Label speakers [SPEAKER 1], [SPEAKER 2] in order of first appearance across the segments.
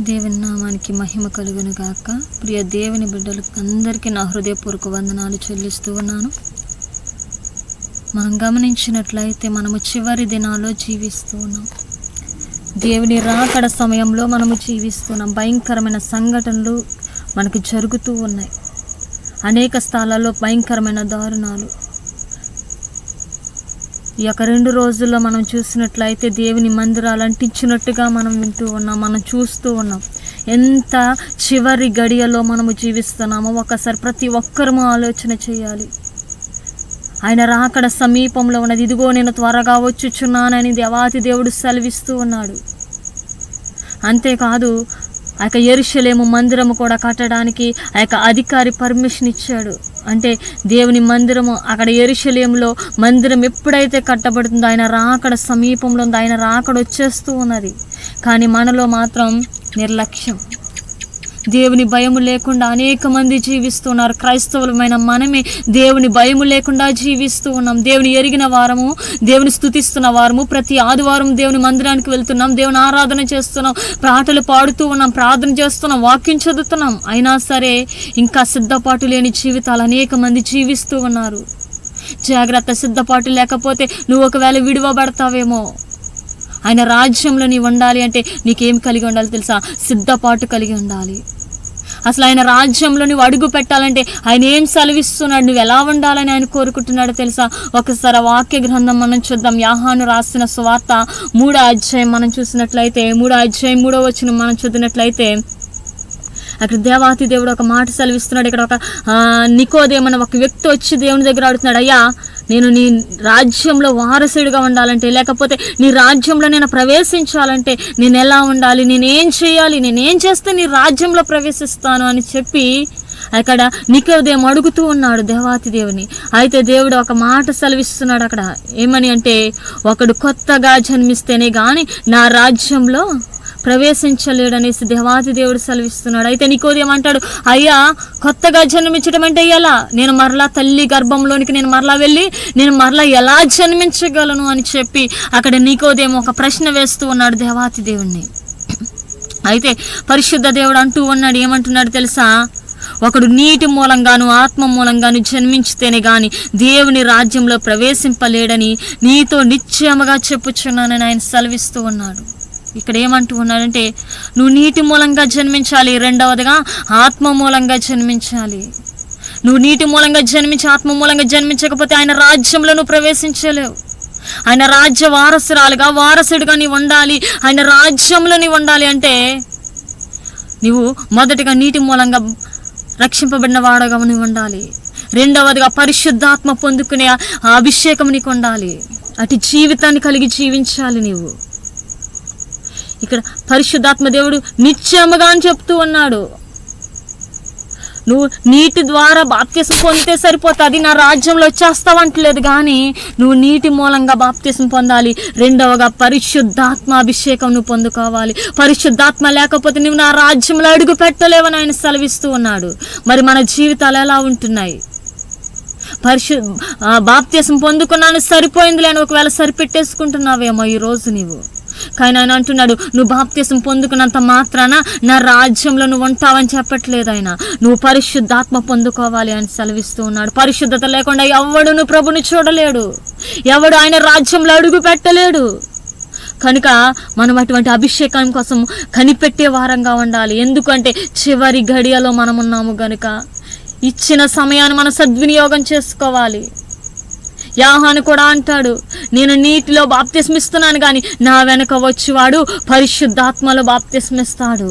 [SPEAKER 1] దేవుని నామానికి మహిమ కలుగును గాక. ప్రియ దేవుని బిడ్డలు అందరికీ నా హృదయపూర్వక వందనాలు చెల్లిస్తూ ఉన్నాను. మనం గమనించినట్లయితే మనము చివరి దినాల్లో జీవిస్తూ ఉన్నాం. దేవుని రాకడ సమయంలో మనము జీవిస్తున్నాం. భయంకరమైన సంఘటనలు మనకు జరుగుతూ ఉన్నాయి. అనేక స్థలాల్లో భయంకరమైన దారుణాలు. ఈ యొక్క రెండు రోజుల్లో మనం చూసినట్లయితే దేవుని మందిరాలు అంటించినట్టుగా మనం వింటూ ఉన్నాం మనం చూస్తూ ఉన్నాం. ఎంత చివరి గడియలో మనము జీవిస్తున్నామో ఒకసారి ప్రతి ఒక్కరము ఆలోచన చేయాలి. ఆయన రాకడ సమీపంలో ఉన్నది ఇదిగో నేను త్వరగా వచ్చుచున్నానని దేవాతి దేవుడు సెలవిస్తూ ఉన్నాడు. అంతేకాదు ఆ యొక్క ఎరుషలేము మందిరము కూడా కట్టడానికి ఆ యొక్క అధికారి పర్మిషన్ ఇచ్చాడు. అంటే దేవుని మందిరము అక్కడ ఎరుషలేములో మందిరం ఎప్పుడైతే కట్టబడుతుందో ఆయన రాకడ సమీపంలో ఉందో ఆయన రాకడ వచ్చేస్తూ ఉన్నది. కానీ మనలో మాత్రం నిర్లక్ష్యం. దేవుని భయము లేకుండా అనేక మంది జీవిస్తున్నారు. క్రైస్తవులమైన మనమే దేవుని భయము లేకుండా జీవిస్తూ ఉన్నాం. దేవుని ఎరిగిన వారము దేవుని స్థుతిస్తున్న వారము ప్రతి ఆదివారం దేవుని మందిరానికి వెళ్తున్నాం. దేవుని ఆరాధన చేస్తున్నాం. పాటలు పాడుతూ ఉన్నాం. ప్రార్థన చేస్తున్నాం. వాక్యం చదువుతున్నాం. అయినా సరే ఇంకా సిద్ధపాటు లేని జీవితాలు అనేక మంది జీవిస్తూ ఉన్నారు. జాగ్రత్త సిద్ధపాటు లేకపోతే నువ్వు ఒకవేళ విడువబడతావేమో ఆయన రాజ్యంలో నీవు ఉండాలి అంటే నీకేం కలిగి ఉండాలి తెలుసా? సిద్ధపాటు కలిగి ఉండాలి. అసలు ఆయన రాజ్యంలో నువ్వు అడుగు పెట్టాలంటే ఆయన ఏం సెలవిస్తున్నాడు? నువ్వు ఎలా ఉండాలని ఆయన కోరుకుంటున్నాడో తెలుసా? ఒకసారి వాక్య గ్రంథం మనం చూద్దాం. యాహాను రాసిన సువార్త మూడో అధ్యాయం మనం చూసినట్లయితే మూడో అధ్యాయం మూడో వచ్చిన మనం చదివినట్లయితే అక్కడ దేవాతి దేవుడు ఒక మాట సెలవిస్తున్నాడు. ఇక్కడ ఒక ఆ, నికోదేమన్న ఒక వ్యక్తి వచ్చి దేవుని దగ్గర అడుగుతున్నాడు అయ్యా నేను నీ రాజ్యంలో వారసుడిగా ఉండాలంటే లేకపోతే నీ రాజ్యంలో నేను ప్రవేశించాలంటే నేను ఎలా ఉండాలి? నేనేం చేయాలి? నేనేం చేస్తే నీ రాజ్యంలో ప్రవేశిస్తాను అని చెప్పి అక్కడ నికోదేం అడుగుతూ ఉన్నాడు దేవాతి దేవుని. అయితే దేవుడు ఒక మాట సెలవిస్తున్నాడు అక్కడ. ఏమని అంటే ఒకడు కొత్తగా జన్మిస్తేనే కానీ నా రాజ్యంలో ప్రవేశించలేడనేసి దేవాది దేవుడు సెలవిస్తున్నాడు. అయితే నీకోదేం అంటాడు? అయ్యా కొత్తగా జన్మించడం అంటే ఎలా? నేను మరలా తల్లి గర్భంలోనికి నేను మరలా వెళ్ళి నేను మరలా ఎలా జన్మించగలను అని చెప్పి అక్కడ నీకోదేమో ఒక ప్రశ్న వేస్తూ ఉన్నాడు దేవాతి దేవుణ్ణి. అయితే పరిశుద్ధ దేవుడు అంటూ ఉన్నాడు ఏమంటున్నాడు తెలుసా? ఒకడు నీటి మూలంగాను ఆత్మ మూలంగాను జన్మించితేనే గాని దేవుని రాజ్యంలో ప్రవేశింపలేడని నీతో నిశ్చయముగా చెప్పుచున్నానని ఆయన సెలవిస్తూ ఉన్నాడు. ఇక్కడ ఏమంటూ ఉన్నాడంటే నువ్వు నీటి మూలంగా జన్మించాలి రెండవదిగా ఆత్మ మూలంగా జన్మించాలి. నువ్వు నీటి మూలంగా జన్మించి ఆత్మ మూలంగా జన్మించకపోతే ఆయన రాజ్యంలో నువ్వు ప్రవేశించలేవు. ఆయన రాజ్య వారసురాలుగా వారసుడిగా నీవు ఉండాలి ఆయన రాజ్యంలో నీవు ఉండాలి అంటే నీవు మొదటిగా నీటి మూలంగా రక్షింపబడిన వాడగా నువ్వు ఉండాలి. రెండవదిగా పరిశుద్ధాత్మ పొందుకునే అభిషేకం నీకు ఉండాలి. అటు జీవితాన్ని కలిగి జీవించాలి నీవు. ఇక్కడ పరిశుద్ధాత్మ దేవుడు నిత్యముగా అని చెప్తూ ఉన్నాడు. నువ్వు నీటి ద్వారా బాప్తీసం పొందితే సరిపోతుంది నా రాజ్యంలో వచ్చేస్తావంటలేదు కానీ నువ్వు నీటి మూలంగా బాప్తీసం పొందాలి. రెండవగా పరిశుద్ధాత్మ అభిషేకం నువ్వు పొందుకోవాలి. పరిశుద్ధాత్మ లేకపోతే నువ్వు నా రాజ్యంలో అడుగు పెట్టలేవని ఆయన సెలవిస్తూ ఉన్నాడు. మరి మన జీవితాలు ఎలా ఉంటున్నాయి? పరిశు బాప్తీసం పొందుకున్నాను సరిపోయింది లేని ఒకవేళ సరిపెట్టేసుకుంటున్నావేమో ఈ రోజు నీవు. కానీ ఆయన అంటున్నాడు నువ్వు బాప్తీసం పొందుకున్నంత మాత్రాన నా రాజ్యంలో నువ్వు ఉంటావని చెప్పట్లేదు ఆయన. నువ్వు పరిశుద్ధాత్మ పొందుకోవాలి అని సెలవిస్తూ ఉన్నాడు. పరిశుద్ధత లేకుండా ఎవడు నువ్వు ప్రభుని చూడలేడు. ఎవడు ఆయన రాజ్యంలో అడుగు పెట్టలేడు. కనుక మనం అటువంటి అభిషేకం కోసం కనిపెట్టే వారంగా ఉండాలి. ఎందుకంటే చివరి గడియలో మనం ఉన్నాము కనుక ఇచ్చిన సమయాన్ని మనం సద్వినియోగం చేసుకోవాలి. యాహాను కూడా అంటాడు నేను నీటిలో బాప్తిస్మిస్తున్నాను కానీ నా వెనక వచ్చేవాడు పరిశుద్ధాత్మలో బాప్తిస్మిస్తాడు.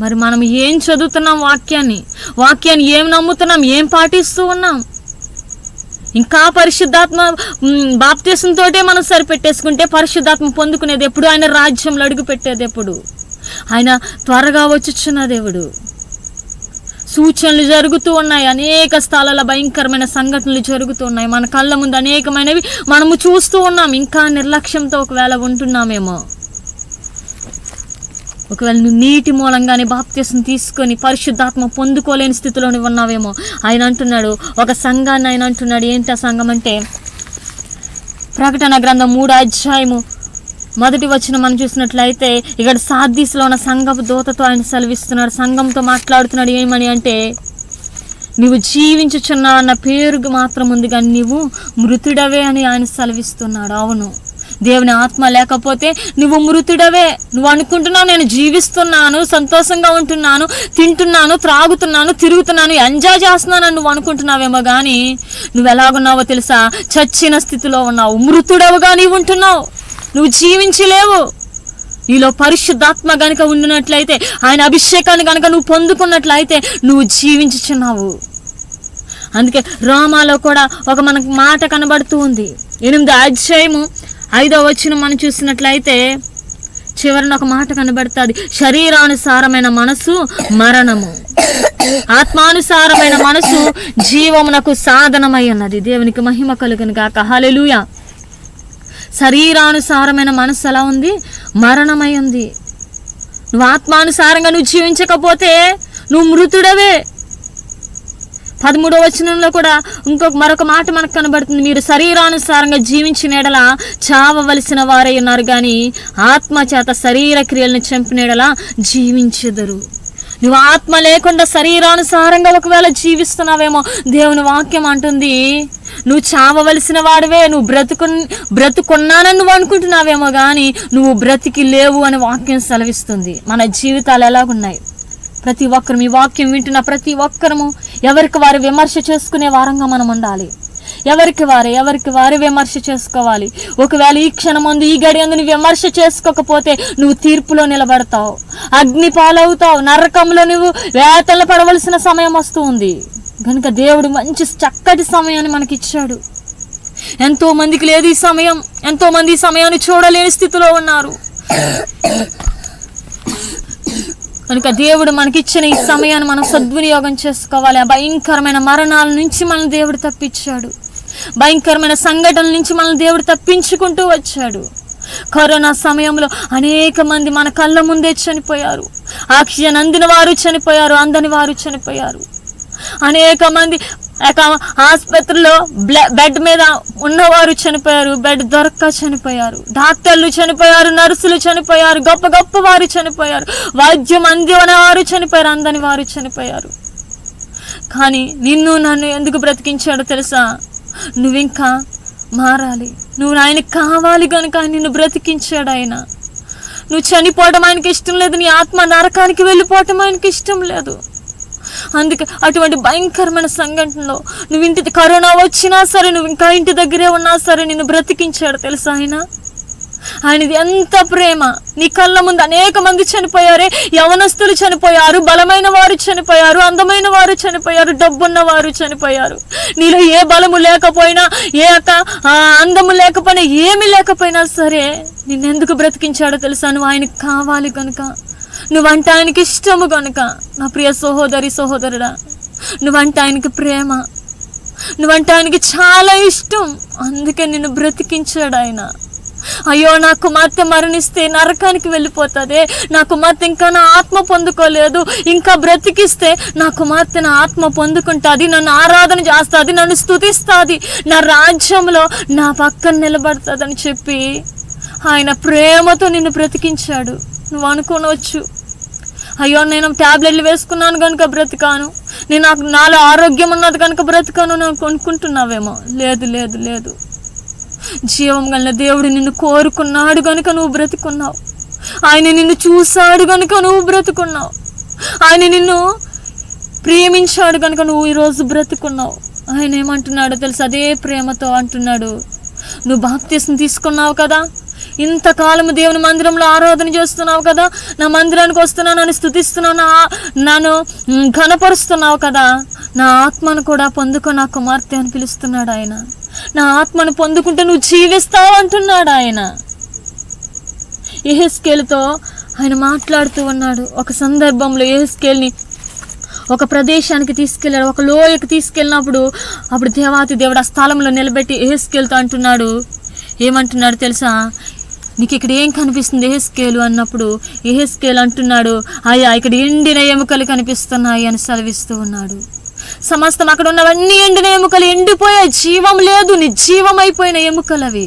[SPEAKER 1] మరి మనం ఏం చదువుతున్నాం వాక్యాన్ని? వాక్యాన్ని ఏం నమ్ముతున్నాం? ఏం పాటిస్తూ ఉన్నాం? ఇంకా పరిశుద్ధాత్మ మ్, బాప్తీసంతోటే మనం సరిపెట్టేసుకుంటే పరిశుద్ధాత్మ పొందుకునేది ఎప్పుడు? ఆయన రాజ్యంలో అడుగు పెట్టేది ఎప్పుడు? ఆయన త్వరగా వచ్చుచున్న దేవుడు. సూచనలు జరుగుతూ ఉన్నాయి. అనేక స్థలాల భయంకరమైన సంఘటనలు జరుగుతూ ఉన్నాయి. మన కళ్ళ ముందు అనేకమైనవి మనము చూస్తూ ఉన్నాం. ఇంకా నిర్లక్ష్యంతో ఒకవేళ ఉంటున్నామేమో. ఒకవేళ నువ్వు నీటి మూలంగానే బాప్త్యసం తీసుకొని పరిశుద్ధాత్మ పొందుకోలేని స్థితిలో నువ్వు ఉన్నావేమో. ఆయన అంటున్నాడు ఒక సంఘాన్ని ఆయన అంటున్నాడు. ఏంటి ఆ సంఘం అంటే? ప్రకటన గ్రంథం మూడు అధ్యాయము మొదటి వచ్చిన మనం చూసినట్లయితే ఇక్కడ సాద్దీస్లో ఉన్న సంఘపు దూతతో ఆయన సెలవిస్తున్నాడు. సంఘంతో మాట్లాడుతున్నాడు ఏమని అంటే నువ్వు జీవించుచున్నావు అన్న పేరుకు మాత్రం ఉంది కానీ నువ్వు మృతుడవే అని ఆయన సెలవిస్తున్నాడు. అవును. దేవుని ఆత్మ లేకపోతే నువ్వు మృతుడవే. నువ్వు అనుకుంటున్నావు నేను జీవిస్తున్నాను సంతోషంగా ఉంటున్నాను తింటున్నాను త్రాగుతున్నాను తిరుగుతున్నాను ఎంజాయ్ చేస్తున్నాను నువ్వు అనుకుంటున్నావేమో కానీ నువ్వు ఎలాగున్నావో తెలుసా? చచ్చిన స్థితిలో ఉన్నావు. మృతుడవుగా నీవు ఉంటున్నావు. నువ్వు జీవించలేవు. నీలో పరిశుద్ధాత్మ గనుక ఉండినట్లయితే ఆయన అభిషేకాన్ని గనుక నువ్వు పొందుకున్నట్లయితే నువ్వు జీవించుచున్నావు. అందుకే రోమాలో కూడా ఒక మనకు మాట కనబడుతూ ఉంది. ఎనిమిది అధ్యాయము ఐదో వచ్చిన మనం చూసినట్లయితే చివరిన ఒక మాట కనబడుతుంది. శరీరానుసారమైన మనసు మరణము. ఆత్మానుసారమైన మనసు జీవమునకు సాధనమై ఉన్నది. దేవునికి మహిమ కలుగును కాక హల్లెలూయా. శరీరానుసారమైన మనసు ఎలా ఉంది? మరణమై ఉంది. నువ్వు ఆత్మానుసారంగా నువ్వు జీవించకపోతే నువ్వు మృతుడవే. పదమూడవ వచనంలో కూడా ఇంకొక మరొక మాట మనకు కనబడుతుంది. మీరు శరీరానుసారంగా జీవించిన ఎడల చావవలసిన వారై ఉన్నారు కానీ ఆత్మ చేత శరీర క్రియలను చంపిన ఎడల జీవించెదరు. నువ్వు ఆత్మ లేకుండా శరీరానుసారంగా ఒకవేళ జీవిస్తున్నావేమో దేవుని వాక్యం అంటుంది. నువ్వు చావవలసిన వాడివే నువ్వు బ్రతుకు బ్రతుకున్నానని నువ్వు అనుకుంటున్నావేమో కానీ నువ్వు బ్రతికి లేవు అని వాక్యం సెలవిస్తుంది. మన జీవితాలు ఎలాగున్నాయి? ప్రతి ఒక్కరు మీ వాక్యం వింటున్న ప్రతి ఒక్కరము ఎవరికి వారు విమర్శ చేసుకునే వారంగా మనం ఉండాలి. ఎవరికి వారే ఎవరికి వారే విమర్శ చేసుకోవాలి. ఒకవేళ ఈ క్షణమందు ఈ గడి అందు నువ్వు విమర్శ చేసుకోకపోతే నువ్వు తీర్పులో నిలబడతావు. అగ్ని పాలవుతావు నరకంలో నువ్వు వేతలు పడవలసిన సమయం వస్తుంది కనుక దేవుడు మంచి చక్కటి సమయాన్ని మనకి ఇచ్చాడు ఎంతో మందికి లేదు ఈ సమయం ఎంతో మంది ఈ సమయాన్ని చూడలేని స్థితిలో ఉన్నారు. కనుక దేవుడు మనకిచ్చిన ఈ సమయాన్ని మనం సద్వినియోగం చేసుకోవాలి. ఆ భయంకరమైన మరణాల నుంచి మనం దేవుడు తప్పించాడు. భయంకరమైన సంఘటనల నుంచి మన దేవుడు తప్పించుకుంటూ వచ్చాడు. కరోనా సమయంలో అనేక మంది మన కళ్ళ ముందే చనిపోయారు. ఆక్సిజన్ అందిన వారు చనిపోయారు అందని వారు చనిపోయారు. అనేక మంది ఆసుపత్రిలో బెడ్ మీద ఉన్నవారు చనిపోయారు బెడ్ దొరక్క చనిపోయారు డాక్టర్లు చనిపోయారు నర్సులు చనిపోయారు గొప్ప గొప్ప వారు చనిపోయారు వైద్యం అందిన వారు చనిపోయారు అందని వారు చనిపోయారు. కానీ నిన్ను నన్ను ఎందుకు బ్రతికించాడో తెలుసా? నువ్వింకా మారాలి. నువ్వు ఆయనకి కావాలి కనుక నిన్ను బ్రతికించాడు ఆయన. నువ్వు చనిపోవడం ఆయనకి ఇష్టం లేదు నీ ఆత్మ నరకానికి వెళ్ళిపోవటం ఆయనకి ఇష్టం లేదు. అందుకే అటువంటి భయంకరమైన సంఘటనలో నువ్వు ఇంటి కరోనా వచ్చినా సరే నువ్వు ఇంకా ఇంటి దగ్గరే ఉన్నా సరే నిన్ను బ్రతికించాడు తెలుసా ఆయన? ఆయనది ఎంత ప్రేమ. నీ కళ్ళ ముందు అనేక మంది చనిపోయారే. యవనస్తులు చనిపోయారు బలమైన వారు చనిపోయారు అందమైన వారు చనిపోయారు డబ్బున్న వారు చనిపోయారు. నీలో ఏ బలము లేకపోయినా ఏ యొక్క ఆ, అందము లేకపోయినా ఏమి లేకపోయినా సరే నిన్నెందుకు బ్రతికించాడో తెలుసా? నువ్వు ఆయనకి కావాలి కనుక నువ్వంటే ఆయనకి ఇష్టము కనుక నా ప్రియ సహోదరి సహోదరుడా. నువ్వంటే ఆయనకి ప్రేమ. నువ్వంటే ఆయనకి చాలా ఇష్టం. అందుకే నిన్ను బ్రతికించాడు ఆయన. అయ్యో నా కుమార్తె మరణిస్తే నరకానికి వెళ్ళిపోతుంది. నా కుమార్తె ఇంకా నా ఆత్మ పొందుకోలేదు. ఇంకా బ్రతికిస్తే నా కుమార్తె నా ఆత్మ పొందుకుంటుంది నన్ను ఆరాధన చేస్తుంది నన్ను స్థుతిస్తుంది నా రాజ్యంలో నా పక్కన నిలబడుతుందని చెప్పి ఆయన ప్రేమతో నిన్ను బ్రతికించాడు. నువ్వు అనుకోనవచ్చు అయ్యో నేను టాబ్లెట్లు వేసుకున్నాను కనుక బ్రతికాను. నేను నాకు నాలో ఆరోగ్యం ఉన్నది కనుక బ్రతికాను నువ్వు కొనుక్కుంటున్నావేమో లేదు లేదు లేదు. జీవం గల దేవుడు నిన్ను కోరుకున్నాడు కనుక నువ్వు బ్రతికున్నావు. ఆయన నిన్ను చూశాడు కనుక నువ్వు బ్రతుకున్నావు. ఆయన నిన్ను ప్రేమించాడు కనుక నువ్వు ఈరోజు బ్రతుకున్నావు. ఆయన ఏమంటున్నాడో తెలుసు? అదే ప్రేమతో అంటున్నాడు. నువ్వు బాప్తీసం తీసుకున్నావు కదా? ఇంతకాలం దేవుని మందిరంలో ఆరాధన చేస్తున్నావు కదా నా మందిరానికి వస్తున్నావు నన్ను స్థుతిస్తున్నావు నా నన్ను కనపరుస్తున్నావు ఘనపరుస్తున్నావు కదా నా ఆత్మను కూడా పొందుకో నా కుమార్తె అని పిలుస్తున్నాడు ఆయన. నా ఆత్మను పొందుకుంటే నువ్వు జీవిస్తావు అంటున్నాడు ఆయన. ఏహెస్కేల్తో ఆయన మాట్లాడుతూ ఉన్నాడు. ఒక సందర్భంలో ఏహెస్కేల్ని ఒక ప్రదేశానికి తీసుకెళ్ళాడు ఒక లోయకి తీసుకెళ్ళినప్పుడు అప్పుడు దేవాతి దేవుడు ఆ స్థలంలో నిలబెట్టి ఏహెస్కేల్తో అంటున్నాడు ఏమంటున్నాడు తెలుసా? నీకు ఇక్కడ ఏం కనిపిస్తుంది? ఏహెస్కేలు అన్నప్పుడు ఏహెస్కేలు అంటున్నాడు అయ్యా ఇక్కడ ఎండిన ఎముకలు కనిపిస్తున్నాయి అని సెలవిస్తూ ఉన్నాడు. సమస్తం అక్కడ ఉన్నవన్నీ ఎండిన ఎముకలు ఎండిపోయే జీవం లేదు నిర్జీవం అయిపోయిన ఎముకలు అవి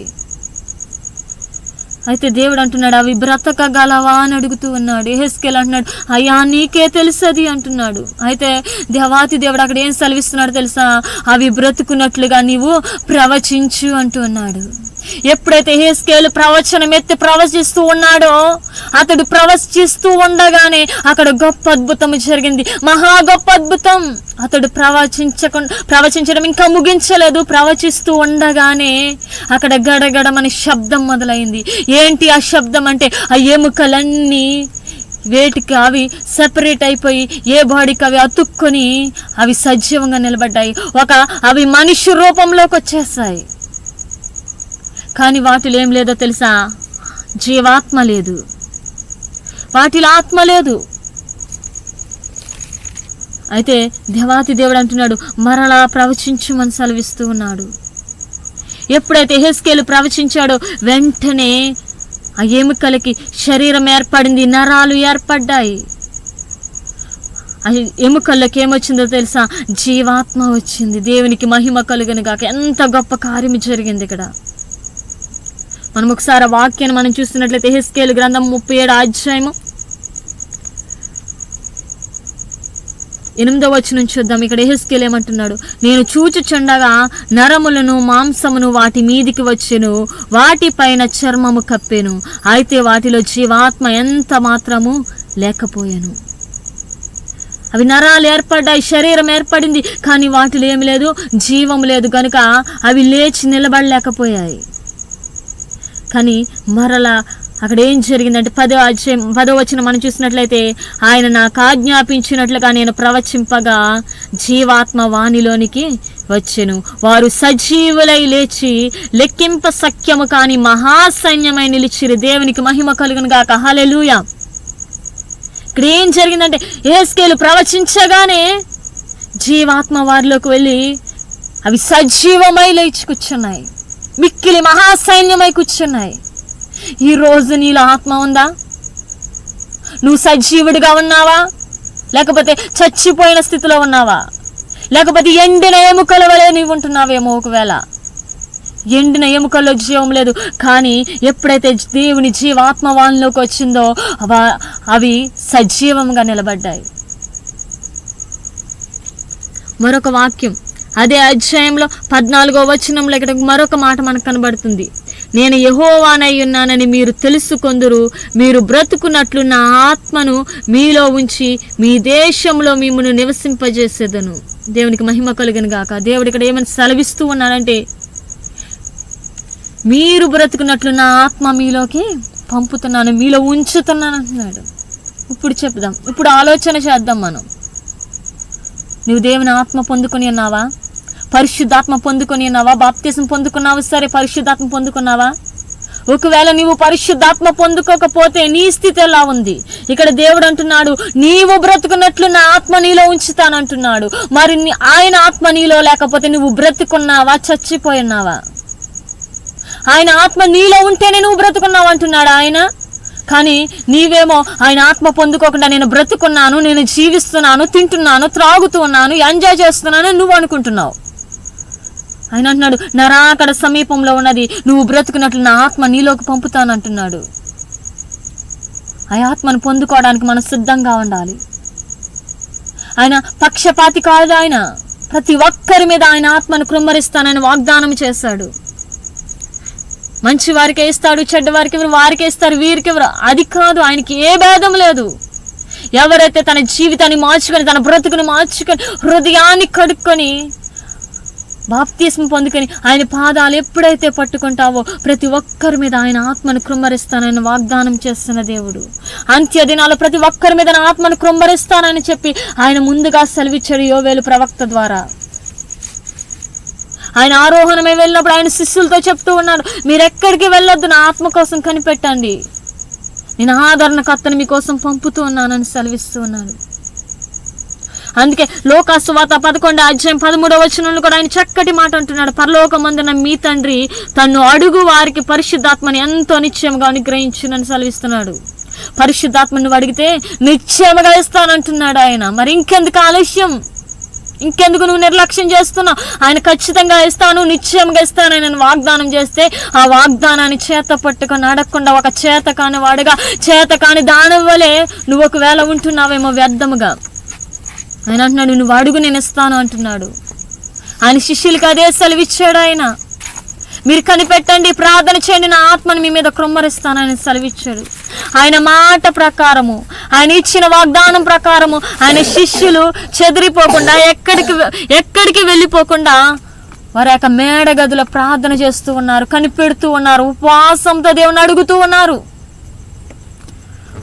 [SPEAKER 1] అయితే దేవుడు అంటున్నాడు అవి బ్రతకగలవా అని అడుగుతూ ఉన్నాడు. ఎహెస్కేల్ అంటున్నాడు అయ్యా నీకే తెలుసది. అంటున్నాడు. అయితే దేవాతి దేవుడు అక్కడ ఏం సెలవిస్తున్నాడు తెలుసా? అవి బ్రతుకున్నట్లుగా నీవు ప్రవచించు అంటూ ఉన్నాడు. ఎప్పుడైతే హేస్కేలు ప్రవచనం ఎత్తి ప్రవచిస్తూ ఉన్నాడో అతడు ప్రవచిస్తూ ఉండగానే అక్కడ గొప్ప అద్భుతం జరిగింది. మహా గొప్ప అద్భుతం. అతడు ప్రవచించకుండా ప్రవచించడం ఇంకా ముగించలేదు. ప్రవచిస్తూ ఉండగానే అక్కడ గడగడమని శబ్దం మొదలైంది. ఏంటి ఆ శబ్దం అంటే ఆ ఎముకలన్నీ వేటికి అవి సెపరేట్ అయిపోయి ఏ బాడీకి అవి అతుక్కొని అవి సజీవంగా నిలబడ్డాయి. ఒక అవి మనిషి రూపంలోకి వచ్చేస్తాయి కానీ వాటిలో ఏం లేదో తెలుసా? జీవాత్మ లేదు. వాటిలో ఆత్మ లేదు. అయితే దేవాతి దేవుడు అంటున్నాడు మరలా ప్రవచించమని సెలవిస్తూ ఉన్నాడు. ఎప్పుడైతే హెస్కేలు ప్రవచించాడో వెంటనే ఆ ఎముకలకి శరీరం ఏర్పడింది నరాలు ఏర్పడ్డాయి. ఆ ఎముకల్లోకి ఏమొచ్చిందో తెలుసా? జీవాత్మ వచ్చింది. దేవునికి మహిమ కలుగని కాక ఎంత గొప్ప కార్యం జరిగింది ఇక్కడ. మనం ఒకసారి ఆ వాక్యాన్ని మనం చూస్తున్నట్లయితే హెస్కేలు గ్రంథం ముప్పై ఏడు అధ్యాయము ఎనిమిదో వచ్చి నుంచి చూద్దాం. ఇక్కడ ఎహెస్కేల్ ఏమంటున్నాడు? నేను చూచుచుండగా నరములను మాంసమును వాటి మీదికి వచ్చెను. వాటిపైన చర్మము కప్పెను. అయితే వాటిలో జీవాత్మ ఎంత మాత్రము లేకపోయాను. అవి నరాలు ఏర్పడ్డాయి శరీరం ఏర్పడింది కానీ వాటిలో ఏమి లేదు జీవం లేదు. కనుక అవి లేచి నిలబడలేకపోయాయి. కానీ మరలా అక్కడ ఏం జరిగిందంటే పదో అధ్యాయం పదో వచ్చిన మనం చూసినట్లయితే ఆయన నాకు ఆజ్ఞాపించినట్లుగా నేను ప్రవచింపగా జీవాత్మ వాణిలోనికి వచ్చెను. వారు సజీవులై లేచి లెక్కింప సఖ్యము కాని మహాసైన్యమై నిలిచిరి. దేవునికి మహిమ కలుగును గాక. హల్లెలూయా. ఇక్కడ ఏం జరిగిందంటే ఏస్కేలు ప్రవచించగానే జీవాత్మ వారిలోకి వెళ్ళి అవి సజీవమై లేచి కూర్చున్నాయి. మిక్కిలి మహాసైన్యమై కూర్చున్నాయి. ఈ రోజు నీలో ఆత్మ ఉందా? నువ్వు సజీవుడిగా ఉన్నావా? లేకపోతే చచ్చిపోయిన స్థితిలో ఉన్నావా? లేకపోతే ఎండిన ఎముకల వలె నీవు ఉంటున్నావేమో ఒకవేళ? ఎండిన ఎముకల్లో జీవం లేదు కానీ ఎప్పుడైతే దేవుని జీవాత్మ వాళ్ళలోకి వచ్చిందో అవ- అవి సజీవంగా నిలబడ్డాయి. మరొక వాక్యం అదే అధ్యాయంలో పద్నాలుగో వచనంలో ఇక్కడ మరొక మాట మనకు కనబడుతుంది. నేను యహోవానై ఉన్నానని మీరు తెలుసుకొందురు. మీరు బ్రతుకున్నట్లు నా ఆత్మను మీలో ఉంచి మీ దేశంలో మిమ్మల్ని నివసింపజేసేదను. దేవునికి మహిమ కలుగను గాక. దేవుడు ఇక్కడ ఏమని సెలవిస్తూ ఉన్నాడంటే మీరు బ్రతుకున్నట్లు నా ఆత్మ మీలోకి పంపుతున్నాను మీలో ఉంచుతున్నాను అంటున్నాడు. ఇప్పుడు చెప్దాం. ఇప్పుడు ఆలోచన చేద్దాం మనం. నువ్వు దేవుని ఆత్మ పొందుకొని ఉన్నావా? పరిశుద్ధాత్మ పొందుకొని ఉన్నావా? బాప్తీసం పొందుకున్నావా? సరే పరిశుద్ధాత్మ పొందుకున్నావా? ఒకవేళ నీవు పరిశుద్ధాత్మ పొందుకోకపోతే నీ స్థితి ఎలా ఉంది? ఇక్కడ దేవుడు అంటున్నాడు నీవు బ్రతుకున్నట్లు నా ఆత్మ నీలో ఉంచుతానంటున్నాడు. మరి ఆయన ఆత్మ నీలో లేకపోతే నువ్వు బ్రతుకున్నావా? చచ్చిపోయినావా? ఆయన ఆత్మ నీలో ఉంటేనే నువ్వు బ్రతుకున్నావు అంటున్నాడు ఆయన? కానీ నీవేమో ఆయన ఆత్మ పొందుకోకుండా నేను బ్రతుకున్నాను నేను జీవిస్తున్నాను తింటున్నాను త్రాగుతూ ఉన్నాను ఎంజాయ్ చేస్తున్నాను నువ్వు అనుకుంటున్నావు. ఆయన అంటున్నాడు నరాకడ సమీపంలో ఉన్నది నువ్వు బ్రతుకున్నట్లు నా ఆత్మ నీలోకి పంపుతానంటున్నాడు. ఆ ఆత్మను పొందుకోవడానికి మనం సిద్ధంగా ఉండాలి. ఆయన పక్షపాతి కాదు ఆయన. ప్రతి ఒక్కరి మీద ఆయన ఆత్మను కృమ్మరిస్తానని వాగ్దానం చేశాడు. మంచి వారికి ఇస్తాడు చెడ్డ వారికి ఎవరు వారికి ఇస్తారు వీరికి ఎవరు? అది కాదు ఆయనకి ఏ భేదం లేదు. ఎవరైతే తన జీవితాన్ని మార్చుకొని తన బ్రతుకుని మార్చుకొని హృదయాన్ని కడుక్కొని బాప్తీసం పొందుకొని ఆయన పాదాలు ఎప్పుడైతే పట్టుకుంటావో ప్రతి ఒక్కరి మీద ఆయన ఆత్మను కృమ్మరిస్తానని వాగ్దానం చేస్తున్న దేవుడు. అంత్య దినాలు ప్రతి ఒక్కరి మీద నా ఆత్మను కృమ్మరిస్తానని చెప్పి ఆయన ముందుగా సెలవిచ్చాడు యోవేలు ప్రవక్త ద్వారా. ఆయన ఆరోహణమై వెళ్ళినప్పుడు ఆయన శిష్యులతో చెప్తూ ఉన్నాడు మీరు ఎక్కడికి వెళ్ళొద్దు నా ఆత్మ కోసం కనిపెట్టండి. నేను ఆదరణకర్తను మీకోసం పంపుతూ ఉన్నానని సెలవిస్తూ ఉన్నాడు. అందుకే లోకాసువాత పదకొండు అధ్యాయం పదమూడవ వచనంలో కూడా ఆయన చక్కటి మాట అంటున్నాడు. పరలోకమందున మీ తండ్రి తను అడుగు వారికి పరిశుద్ధాత్మని ఎంతో నిశ్చయముగా అనుగ్రహించునని సెలవిస్తున్నాడు. పరిశుద్ధాత్మ నువ్వు అడిగితే నిశ్చయముగా ఇస్తానంటున్నాడు ఆయన. మరి ఇంకెందుకు ఆలస్యం? ఇంకెందుకు నువ్వు నిర్లక్ష్యం చేస్తున్నావు? ఆయన ఖచ్చితంగా ఇస్తాను నిశ్చయంగా ఇస్తాను ఆయన వాగ్దానం చేస్తే ఆ వాగ్దానాన్ని చేత పట్టుకొని అడగకుండా ఒక చేత కాని వాడుగా చేత కాని దానం వలె నువ్వు ఒకవేళ ఉంటున్నావేమో వ్యర్థముగా. ఆయన అంటున్నాడు నువ్వు అడుగు నేను ఇస్తాను అంటున్నాడు. ఆయన శిష్యులకి అదే సెలవిచ్చాడు ఆయన. మీరు కనిపెట్టండి ప్రార్థన చేయండి నా ఆత్మని మీ మీద కృమ్మరిస్తానని సెలవిచ్చాడు. ఆయన మాట ప్రకారము ఆయన ఇచ్చిన వాగ్దానం ప్రకారము ఆయన శిష్యులు చెదిరిపోకుండా ఎక్కడికి ఎక్కడికి వెళ్ళిపోకుండా వారి యొక్క మేడ గదిలో ప్రార్థన చేస్తూ ఉన్నారు కనిపెడుతూ ఉన్నారు ఉపవాసంతో దేవుని అడుగుతూ ఉన్నారు.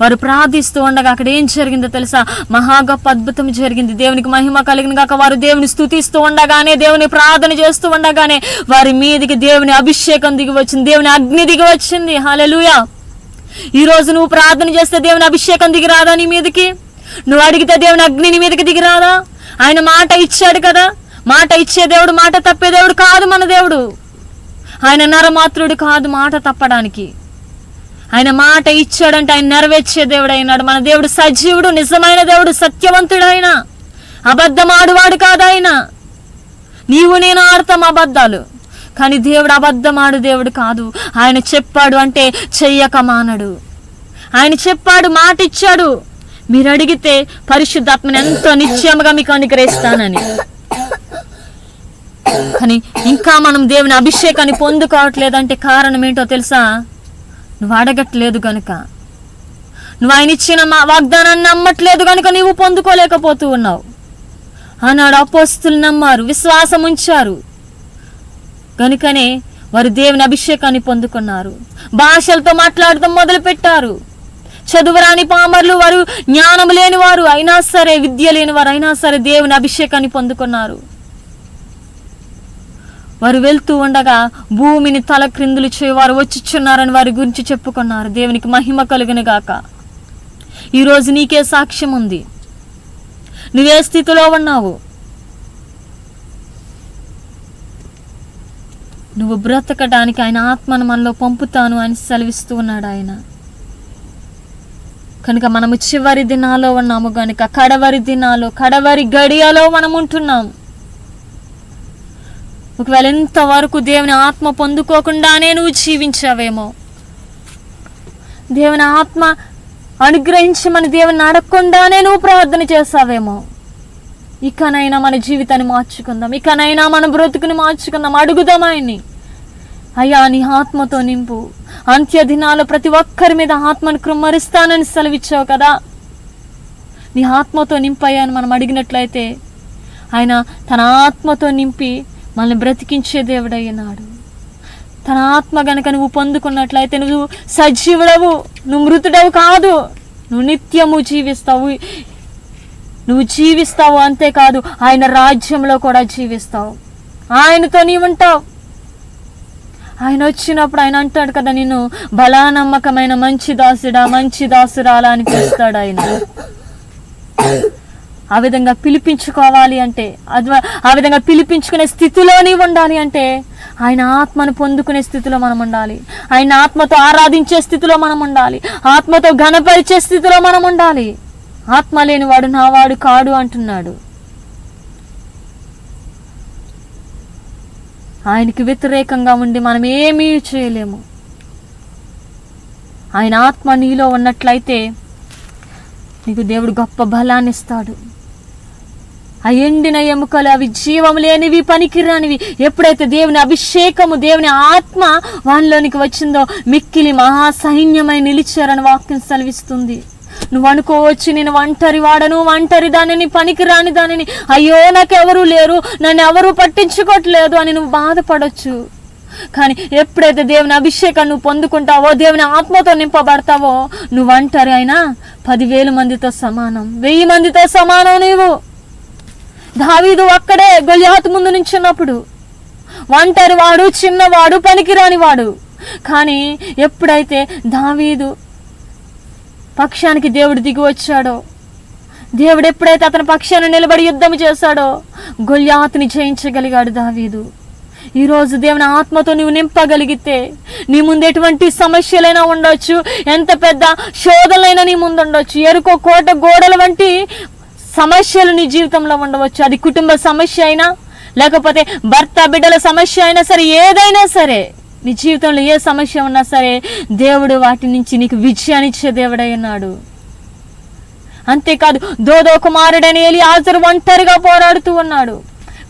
[SPEAKER 1] వారు ప్రార్థిస్తూ ఉండగా అక్కడ ఏం జరిగిందో తెలుసా? మహా గొప్ప అద్భుతం జరిగింది. దేవునికి మహిమ కలిగిన గాక వారు దేవుని స్థుతిస్తూ ఉండగానే దేవుని ప్రార్థన చేస్తూ ఉండగానే వారి మీదికి దేవుని అభిషేకం దిగి వచ్చింది దేవుని అగ్ని దిగి వచ్చింది. హల్లెలూయా. ఈ రోజు నువ్వు ప్రార్థన చేస్తే దేవుని అభిషేకం దిగి రాదా నీ మీదకి? నువ్వు అడిగితే దేవుని అగ్ని నీ మీదకి దిగి రాదా? ఆయన మాట ఇచ్చాడు కదా? మాట ఇచ్చే దేవుడు మాట తప్పే దేవుడు కాదు మన దేవుడు. ఆయన నరమాత్రుడు కాదు మాట తప్పడానికి. ఆయన మాట ఇచ్చాడంటే ఆయన నెరవేర్చే దేవుడు అయినాడు మన దేవుడు సజీవుడు నిజమైన దేవుడు సత్యవంతుడు ఆయన అబద్ధం ఆడువాడు కాదు ఆయన నీవు నేను ఆడతాం అబద్ధాలు. కానీ దేవుడు అబద్ధం ఆడు దేవుడు కాదు. ఆయన చెప్పాడు అంటే చెయ్యక మానడు. ఆయన చెప్పాడు మాట ఇచ్చాడు. మీరు అడిగితే పరిశుద్ధాత్మని ఎంతో నిశ్చయముగా మీకు అనుగ్రహిస్తానని. కానీ ఇంకా మనం దేవుని అభిషేకాన్ని పొందుకోవట్లేదంటే కారణం ఏంటో తెలుసా? నువ్వు అడగట్లేదు గనుక. నువ్వు ఆయన ఇచ్చిన మా వాగ్దానాన్ని నమ్మట్లేదు కనుక నీవు పొందుకోలేకపోతూ ఉన్నావు. ఆనాడు అపోస్తులు నమ్మారు విశ్వాసం ఉంచారు. కనుకనే వారు దేవుని అభిషేకాన్ని పొందుకున్నారు. భాషలతో మాట్లాడటం మొదలుపెట్టారు. చదువురాని పామర్లు వారు జ్ఞానం లేని వారు అయినా సరే విద్య లేని వారు అయినా సరే దేవుని అభిషేకాన్ని పొందుకున్నారు. వారు వెళ్తూ ఉండగా భూమిని తల క్రిందులు చేయవారు వచ్చిచున్నారని వారి గురించి చెప్పుకున్నారు. దేవునికి మహిమ కలుగును గాక. ఈరోజు నీకే సాక్ష్యం ఉంది. నువ్వే స్థితిలో ఉన్నావు. నువ్వు బ్రతకడానికి ఆయన ఆత్మను మనలో పంపుతాను అని సెలవిస్తూ ఉన్నాడు ఆయన. కనుక మనము చివరి దినాలో ఉన్నాము కనుక కడవరి దినాలు కడవరి గడియలో మనం ఉంటున్నాం ఒకవేళ ఇంతవరకు దేవుని ఆత్మ పొందుకోకుండానే నువ్వు జీవించావేమో. దేవుని ఆత్మ అనుగ్రహించి మన దేవుని అడగకుండానే నువ్వు ప్రార్థన చేస్తావేమో ఇకనైనా మన జీవితాన్ని మార్చుకుందాం ఇకనైనా మన బ్రతుకుని మార్చుకుందాం అడుగుదాం ఆయన్ని. అయ్యా నీ ఆత్మతో నింపు. అంత్య దినాలు ప్రతి ఒక్కరి మీద ఆత్మను కృమ్మరిస్తానని సెలవిచ్చావు కదా. నీ ఆత్మతో నింపయ్యా అని మనం అడిగినట్లయితే ఆయన తన ఆత్మతో నింపి మనల్ని బ్రతికించే దేవుడయ్యనాడు. తన ఆత్మ గనక నువ్వు పొందుకున్నట్లయితే నువ్వు సజీవుడవు నువ్వు మృతుడవు కాదు. నువ్వు నిత్యము జీవిస్తావు. నువ్వు జీవిస్తావు అంతేకాదు ఆయన రాజ్యంలో కూడా జీవిస్తావు. ఆయనతో నీవు ఉంటావు. ఆయన వచ్చినప్పుడు ఆయన అంటాడు కదా నేను బలానమ్మకమైన మంచి దాసుడా మంచి దాసురాలా అని పిలుస్తాడు ఆయన. ఆ విధంగా పిలిపించుకోవాలి అంటే ఆ విధంగా పిలిపించుకునే స్థితిలోని ఉండాలి అంటే ఆయన ఆత్మను పొందుకునే స్థితిలో మనం ఉండాలి. ఆయన ఆత్మతో ఆరాధించే స్థితిలో మనం ఉండాలి. ఆత్మతో ఘనపరిచే స్థితిలో మనం ఉండాలి. ఆత్మ లేనివాడు నావాడు కాడు అంటున్నాడు. ఆయనకి వ్యతిరేకంగా ఉండి మనం ఏమీ చేయలేము. ఆయన ఆత్మ నీలో ఉన్నట్లయితే నీకు దేవుడు గొప్ప బలాన్ని ఇస్తాడు ఆ ఎండిన ఎముకలు అవి జీవం లేనివి పనికిరానివి. ఎప్పుడైతే దేవుని అభిషేకము దేవుని ఆత్మ వానిలోనికి వచ్చిందో మిక్కిలి మహాసైన్యమై నిలిచారని వాక్యం సెలవిస్తుంది. నువ్వు అనుకోవచ్చు నేను ఒంటరి వాడను ఒంటరి దానిని పనికిరాని దానిని. అయ్యో నాకు లేరు నన్ను ఎవరు పట్టించుకోవట్లేదు అని నువ్వు బాధపడవచ్చు కానీ ఎప్పుడైతే దేవుని అభిషేకం నువ్వు పొందుకుంటావో దేవుని ఆత్మతో నింపబడతావో నువ్వు ఒంటరి అయినా పదివేల మందితో సమానం వెయ్యి మందితో సమానం నీవు. దావీదు అక్కడే గొలియాతు ముందు నించున్నప్పుడు. ఒంటరి వాడు చిన్నవాడు పనికిరాని వాడు కానీ ఎప్పుడైతే దావీదు పక్షానికి దేవుడు దిగి వచ్చాడో దేవుడు ఎప్పుడైతే అతని పక్షాన్ని నిలబడి యుద్ధం చేశాడో గొల్యాత్ని జయించగలిగాడు దావీదు. ఈరోజు దేవుని ఆత్మతో నువ్వు నింపగలిగితే నీ ముందు ఎటువంటి సమస్యలైనా ఉండొచ్చు ఎంత పెద్ద శోధనలైనా నీ ముందు ఉండొచ్చు ఎరుకో కోట గోడల వంటి సమస్యలు నీ జీవితంలో ఉండవచ్చు. అది కుటుంబ సమస్య అయినా లేకపోతే భర్త బిడ్డల సమస్య అయినా సరే ఏదైనా సరే నీ జీవితంలో ఏ సమస్య ఉన్నా సరే దేవుడు వాటి నుంచి నీకు విజయాన్ని ఇచ్చే దేవుడై ఉన్నాడు. అంతేకాదు దోదో కుమారుడని వెళ్ళి హాజరు ఒంటరిగా పోరాడుతూ ఉన్నాడు.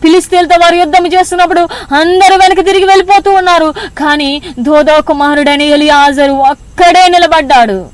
[SPEAKER 1] పిలిస్తేలతో వారు యుద్ధం చేస్తున్నప్పుడు అందరూ వెనక తిరిగి వెళ్ళిపోతూ ఉన్నారు. కానీ దోదో కుమారుడని ఎలి హాజరు ఒక్కడే నిలబడ్డాడు.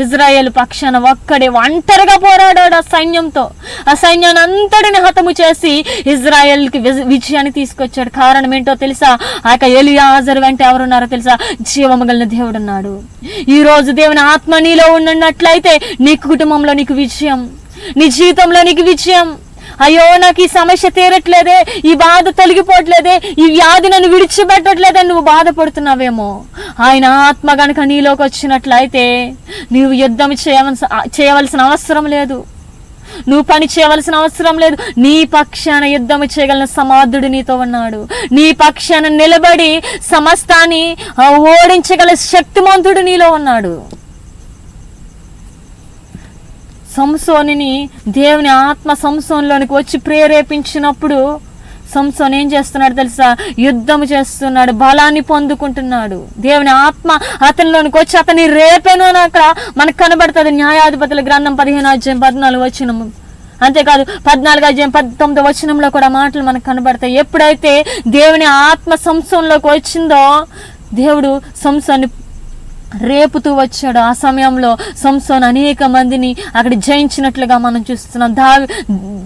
[SPEAKER 1] ఇజ్రాయేల్ పక్షాన ఒక్కడే ఒంటరిగా పోరాడాడు ఆ సైన్యంతో. ఆ సైన్యాన్ని అంతటిని హతము చేసి ఇజ్రాయేల్కి విజ- విజయాన్ని తీసుకొచ్చాడు. కారణం ఏంటో తెలుసా? ఆ యొక్క ఎలియాజరు వెంట ఎవరున్నారో తెలుసా? జీవమగలిన దేవుడు ఉన్నాడు ఈ రోజు దేవుని ఆత్మ నీలో ఉన్నట్లయితే నీ కుటుంబంలో నీకు విజయం. నీ జీవితంలో నీకు విజయం. అయ్యో నాకు ఈ సమస్య తీరట్లేదే ఈ బాధ తొలగిపోవట్లేదే ఈ వ్యాధి నన్ను విడిచిపెట్టట్లేదే నువ్వు బాధపడుతున్నావేమో. ఆయన ఆత్మ గనక నీలోకి వచ్చినట్లయితే నీవు యుద్ధం చేయవలసిన చేయవలసిన అవసరం లేదు. నువ్వు పని చేయవలసిన అవసరం లేదు. నీ పక్షాన యుద్ధము చేయగలిగిన సమాధుడు నీతో ఉన్నాడు. నీ పక్షాన నిలబడి సమస్తాన్ని ఓడించగల శక్తిమంతుడు నీలో ఉన్నాడు. సంసోనిని దేవుని ఆత్మ సంసోన్లోనికి వచ్చి ప్రేరేపించినప్పుడు సంసోన్ ఏం చేస్తున్నాడు తెలుసా? యుద్ధం చేస్తున్నాడు బలాన్ని పొందుకుంటున్నాడు. దేవుని ఆత్మ అతనిలోనికి వచ్చి అతని రేపేను అని అక్కడ మనకు కనబడుతుంది. న్యాయాధిపతుల గ్రంథం పదిహేను అధ్యాయం పద్నాలుగు వచ్చినము అంతేకాదు పద్నాలుగు అధ్యాయం పంతొమ్మిది వచనంలో కూడా మాటలు మనకు కనబడతాయి. ఎప్పుడైతే దేవుని ఆత్మ సంసంలోకి వచ్చిందో దేవుడు సంసాన్ని రేపుతూ వచ్చాడు. ఆ సమయంలో సంసోన్ అనేక మందిని అక్కడ జయించినట్లుగా మనం చూస్తున్నాం. దా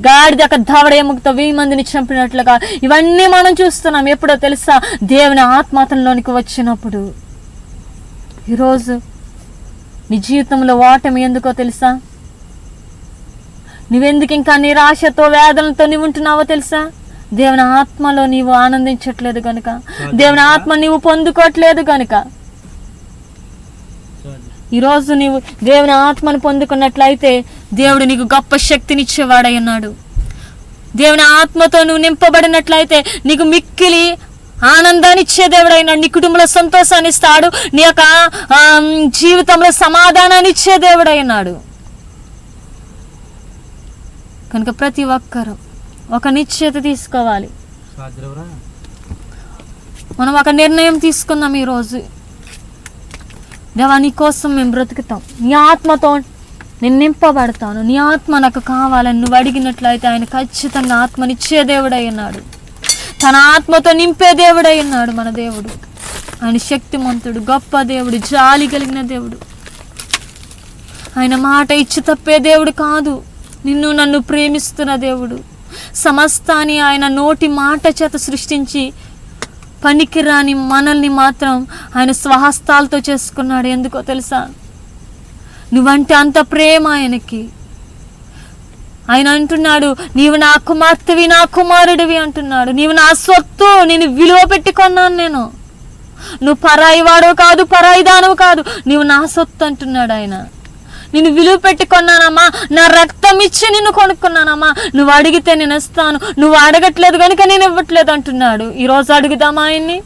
[SPEAKER 1] గాడిద అక్కడ దావడ ఎముకతో వెయ్యి మందిని చంపినట్లుగా ఇవన్నీ మనం చూస్తున్నాం. ఎప్పుడో తెలుసా? దేవుని ఆత్మాతంలోనికి వచ్చినప్పుడు. ఈరోజు నీ జీవితంలో ఓటమి ఎందుకో తెలుసా? నువ్వెందుకు ఇంకా నిరాశతో వేదనతో నీవు ఉంటున్నావో తెలుసా? దేవుని ఆత్మలో నీవు ఆనందించట్లేదు గనుక. దేవుని ఆత్మ నీవు పొందుకోవట్లేదు గనుక. ఈరోజు నీవు దేవుని ఆత్మను పొందుకున్నట్లయితే దేవుడు నీకు గొప్ప శక్తినిచ్చేవాడై ఉన్నాడు. దేవుని ఆత్మతో నువ్వు నింపబడినట్లయితే నీకు మిక్కిలి ఆనందాన్ని ఇచ్చే దేవుడైనాడు నీ కుటుంబంలో సంతోషాన్ని ఇస్తాడు. నీ యొక్క జీవితంలో సమాధానాన్ని ఇచ్చే దేవుడైనాడు కనుక ప్రతి ఒక్కరూ ఒక నిశ్చయత తీసుకోవాలి. మనం ఒక నిర్ణయం తీసుకుందాం ఈరోజు. దేవా నీ కోసం మేము బ్రతుకుతాం. నీ ఆత్మతో నేను నింపబడతాను. నీ ఆత్మ నాకు కావాలని నువ్వు అడిగినట్లయితే ఆయన ఖచ్చితంగా ఆత్మనిచ్చే దేవుడై ఉన్నాడు. తన ఆత్మతో నింపే దేవుడై ఉన్నాడు మన దేవుడు. ఆయన శక్తిమంతుడు గొప్ప దేవుడు జాలి కలిగిన దేవుడు. ఆయన మాట ఇచ్చి తప్పే దేవుడు కాదు. నిన్ను నన్ను ప్రేమిస్తున్న దేవుడు. సమస్తాన్ని ఆయన నోటి మాట చేత సృష్టించి పనికిరాని మనల్ని మాత్రం ఆయన స్వహస్తాలతో చేసుకున్నాడు. ఎందుకో తెలుసా? నువ్వంటే అంత ప్రేమ ఆయనకి. ఆయన అంటున్నాడు నీవు నా కుమార్తెవి నా కుమారుడివి అంటున్నాడు. నీవు నా సొత్తు నేను విలువ పెట్టుకున్నాను నేను. నువ్వు పరాయి వాడో కాదు పరాయి దానవు కాదు. నీవు నా సొత్తు అంటున్నాడు ఆయన. నేను విలువ పెట్టుకున్నానమ్మా. నా రక్తం ఇచ్చి నిన్ను కొనుక్కున్నానమ్మా. నువ్వు అడిగితే నేను ఇస్తాను. నువ్వు అడగట్లేదు కనుక నేను ఇవ్వట్లేదు అంటున్నాడు. ఈరోజు అడుగుదామా ఆయన్ని?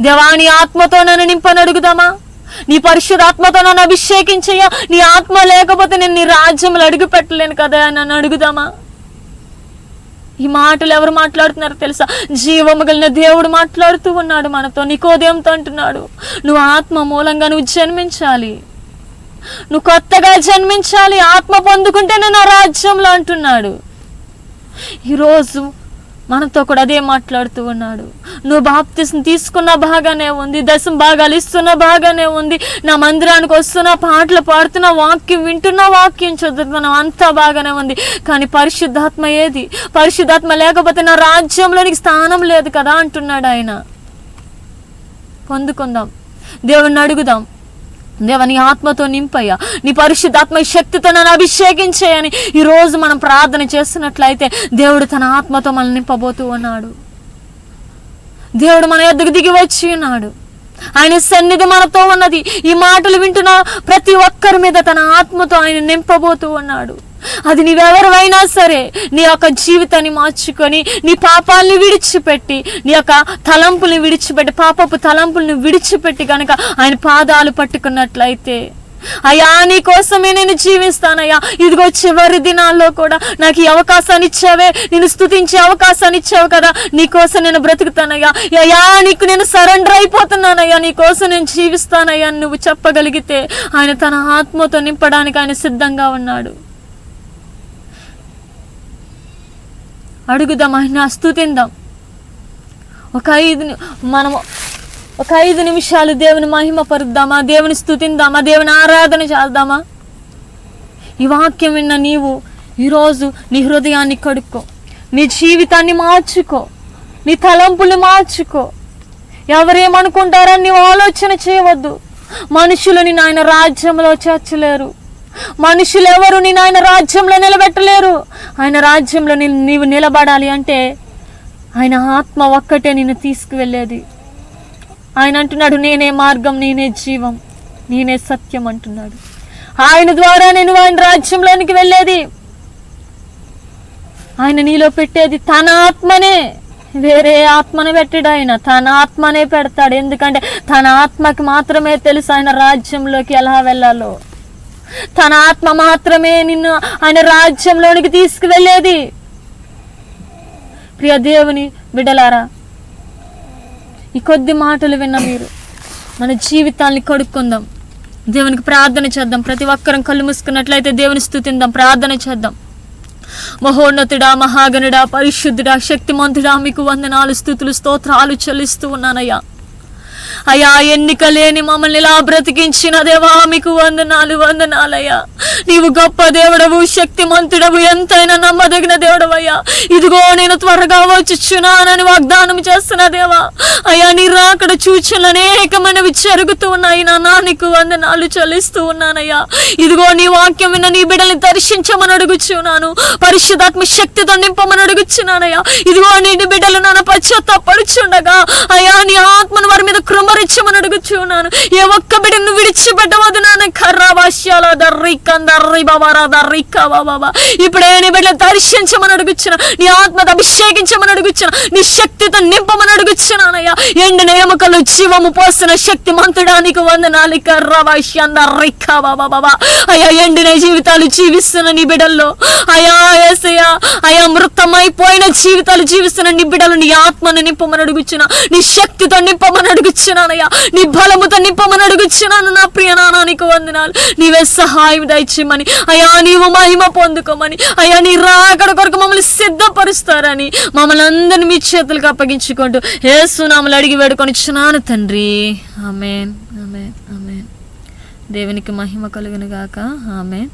[SPEAKER 1] దేవాని ఆత్మతో నన్ను నింపని అడుగుదామా? నీ పరిశుద్ధాత్మతో నన్ను అభిషేకించయ్యా నీ ఆత్మ లేకపోతే నేను నీ రాజ్యంలో అడుగు పెట్టలేను కదా నన్ను అడుగుదామా? ఈ మాటలు ఎవరు మాట్లాడుతున్నారో తెలుసా? జీవము కలిగిన దేవుడు మాట్లాడుతూ ఉన్నాడు మనతో. నీకోదయంతో అంటున్నాడు? నువ్వు ఆత్మ మూలంగా నువ్వు జన్మించాలి. నువ్వు కొత్తగా జన్మించాలి ఆత్మ పొందుకుంటేనే నా రాజ్యంలో అంటున్నాడు. ఈరోజు మనతో కూడా అదే మాట్లాడుతూ ఉన్నాడు. నువ్వు బాప్తిసం తీసుకున్న బాగానే ఉంది దశం భాగాలు ఇస్తున్న బాగానే ఉంది నా మందిరానికి వస్తున్న పాటలు పాడుతున్న వాక్యం వింటున్న వాక్యం చదువుతున్నావు అంతా బాగానే ఉంది. కానీ పరిశుద్ధాత్మ ఏది? పరిశుద్ధాత్మ లేకపోతే నా రాజ్యంలో నీకు స్థానం లేదు కదా అంటున్నాడు ఆయన. పొందుకుందాం. దేవుణ్ణి అడుగుదాం. దేవ నీ ఆత్మతో నింపయ్యా. నీ పరిశుద్ధాత్మ శక్తితో నన్ను అభిషేకించేయని ఈరోజు మనం ప్రార్థన చేస్తున్నట్లయితే దేవుడు తన ఆత్మతో మనల్ని నింపబోతూ ఉన్నాడు. దేవుడు మన ఎద్దుకు దిగి వచ్చి ఉన్నాడు. ఆయన సన్నిధి మనతో ఉన్నది. ఈ మాటలు వింటున్న ప్రతి ఒక్కరి మీద తన ఆత్మతో ఆయన నింపబోతూ ఉన్నాడు. అది నీవెవరివైనా సరే నీ యొక్క జీవితాన్ని మార్చుకొని నీ పాపాలని విడిచిపెట్టి నీ యొక్క తలంపుల్ని విడిచిపెట్టి పాపపు తలంపుల్ని విడిచిపెట్టి కనుక ఆయన పాదాలు పట్టుకున్నట్లయితే అయ్యా నీ కోసమే నేను జీవిస్తానయ్యా. ఇదిగో చివరి దినాల్లో కూడా నాకు ఈ అవకాశాన్ని ఇచ్చావే. నేను స్థుతించే అవకాశాన్ని ఇచ్చావు కదా. నీ కోసం నేను బ్రతుకుతానయ్యా. అయ్యా నీకు నేను సరెండర్ అయిపోతున్నానయ్యా. నీ కోసం నేను జీవిస్తానయ్యా నువ్వు చెప్పగలిగితే ఆయన తన ఆత్మతో నింపడానికి ఆయన సిద్ధంగా ఉన్నాడు. అడుగుదాం ఆయన స్థుతిందాం ఒక ఐదు మనము ఒక ఐదు నిమిషాలు దేవుని మహిమ పరుద్దామా? దేవుని స్థుతిందామా దేవుని ఆరాధన చేద్దామా? ఈ వాక్యం విన్న నీవు ఈరోజు నీ హృదయాన్ని కడుక్కో. నీ జీవితాన్ని మార్చుకో. నీ తలంపులు మార్చుకో. ఎవరేమనుకుంటారని నీవు ఆలోచన చేయవద్దు. మనుషులు నాయన ఆయన రాజ్యంలో చేర్చలేరు. మనుషులు ఎవరు నేను ఆయన రాజ్యంలో నిలబెట్టలేరు. ఆయన రాజ్యంలో నేను నీవు నిలబడాలి అంటే ఆయన ఆత్మ ఒక్కటే నిన్ను తీసుకువెళ్ళేది. ఆయన అంటున్నాడు నేనే మార్గం నేనే జీవం నేనే సత్యం అంటున్నాడు. ఆయన ద్వారా నేను ఆయన రాజ్యంలోనికి వెళ్ళేది. ఆయన నీలో పెట్టేది తన ఆత్మనే. వేరే ఆత్మను పెట్టాడు ఆయన. తన ఆత్మనే పెడతాడు. ఎందుకంటే తన ఆత్మకి మాత్రమే తెలుసు ఆయన రాజ్యంలోకి ఎలా వెళ్ళాలో. తన ఆత్మ మాత్రమే నిన్ను ఆయన రాజ్యంలోనికి తీసుకువెళ్ళేది. ప్రియ దేవుని బిడ్డలారా ఈ కొద్ది మాటలు విన్న మీరు మన జీవితాన్ని కడుక్కుందాం. దేవునికి ప్రార్థన చేద్దాం. ప్రతి ఒక్కరం కళ్ళు మూసుకున్నట్లయితే దేవుని స్థుతిందాం. ప్రార్థన చేద్దాం. మహోన్నతుడా మహాగణుడా పరిశుద్ధుడా శక్తిమంతుడా మీకు వందనాలు స్థుతులు స్తోత్రాలు చెల్లిస్తూ ఉన్నానయ్యా. అయ్యా ఎన్నిక లేని మమ్మల్ని ఇలా బ్రతికించిన దేవా మీకు వందనాలు వందనాలయ్యా. నీవు గొప్ప దేవుడవు శక్తిమంతుడవు ఎంతైనా నమ్మదగిన దేవుడవయ్యా. ఇదిగో నేను త్వరగా వచ్చుచున్నానని వాగ్దానం చేస్తున్న దేవా. అయ్యా నీ రాకడ సూచనలు అనేకమైనవి జరుగుతూ ఉన్నాయి నాన్న నీకు వందనాలు చెల్లిస్తూ ఉన్నానయ్యా. ఇదిగో నీ వాక్యం విన్న నీ బిడ్డల్ని దర్శించమని అడుగుచున్నాను. పరిశుద్ధాత్మ శక్తితో నింపమని అడుగుచున్నానయ్యా. ఇదిగో నీ బిడ్డలు నాన్న పశ్చాత్తాపడుచుండగా అయ్యా నీ ఆత్మను వారి మీద కృమరించమని అడుగుచున్నాను. ఏ ఒక్క బిడ్డను విడిచిపెట్టవద్దు నాన్న. కర్రా భాష్యాల దర్రి కందర్రి బాబారా దర్రి బాబా ఇప్పుడే బిడ్డలు దర్శించమని అడుగుచ్చిన నీ ఆత్మతో అభిషేకించమని అడుగుచ్చిన నీ శక్తితో నింపమని అడుగుచున్నానయ్యా ఎండిన ఎముకలు జీవము పోసిన శక్తి మంతుడానికి వందనాలి కర్రా భాష్యం బాబా బాబా అయ్యా ఎండిన జీవితాలు జీవిస్తున్న నీ బిడల్లో అయా ఏసయ్యా అయా మృతమైపోయిన జీవితాలు జీవిస్తున్న నీ బిడలు నీ ఆత్మను నింపమని అడుగుచ్చిన నీ శక్తితో నింపమని అడుగుచున్నానయ్యా నీ బలముతో నింపమని అడుగుచున్నాను నా ప్రియ నాన్న నీకు వందనాలు నీవే సహాయం దయచేయమని. అయా నీవు మహిమ పొందుకోమని. అయా నీ రాకడ కొరకు మమ్మల్ని సిద్ధపరుస్తారని మమ్మల్ని అందరిని మీ చేతులకు అప్పగించుకుంటూ ఏసునామలు అడిగి వేడుకొని చిన్నాను తండ్రి. ఆమెన్. ఆమెన్. ఆమెన్. దేవునికి మహిమ కలుగును గాక. ఆమెన్.